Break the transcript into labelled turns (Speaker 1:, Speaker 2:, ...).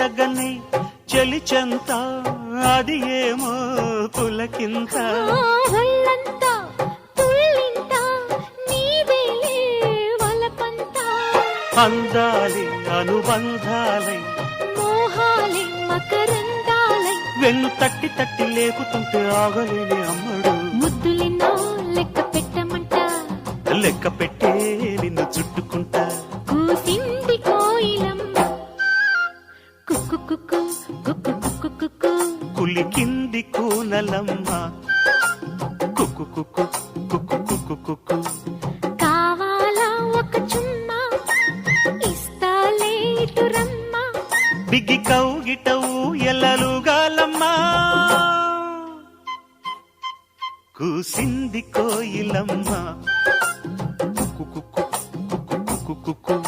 Speaker 1: చెరగని చెలిచెంత అది ఏమో పులకింత. అందాలి అనుబంధాలై
Speaker 2: మోహాలే మకరందాలై.
Speaker 1: వెన్ను తట్టి తట్టి లేకుతుంటే ఆగలేని అమ్మడు.
Speaker 2: ముద్దులెన్నో లెక్క పెట్టమంట.
Speaker 1: లెక్క పెట్టే నిన్ను చుట్టుకుంటా. కులికింది కూనలమ్మ
Speaker 2: కావాలా ఒక చుమ్మా ఇస్తాలే ఇటు రమ్మా
Speaker 1: బిగ్గి కౌగిటవు ఎల్లలుగాలమ్మా కూసింది కోయిలమ్మ కుక్కు కుక్కు కుక్కు కుక్కు కుక్కు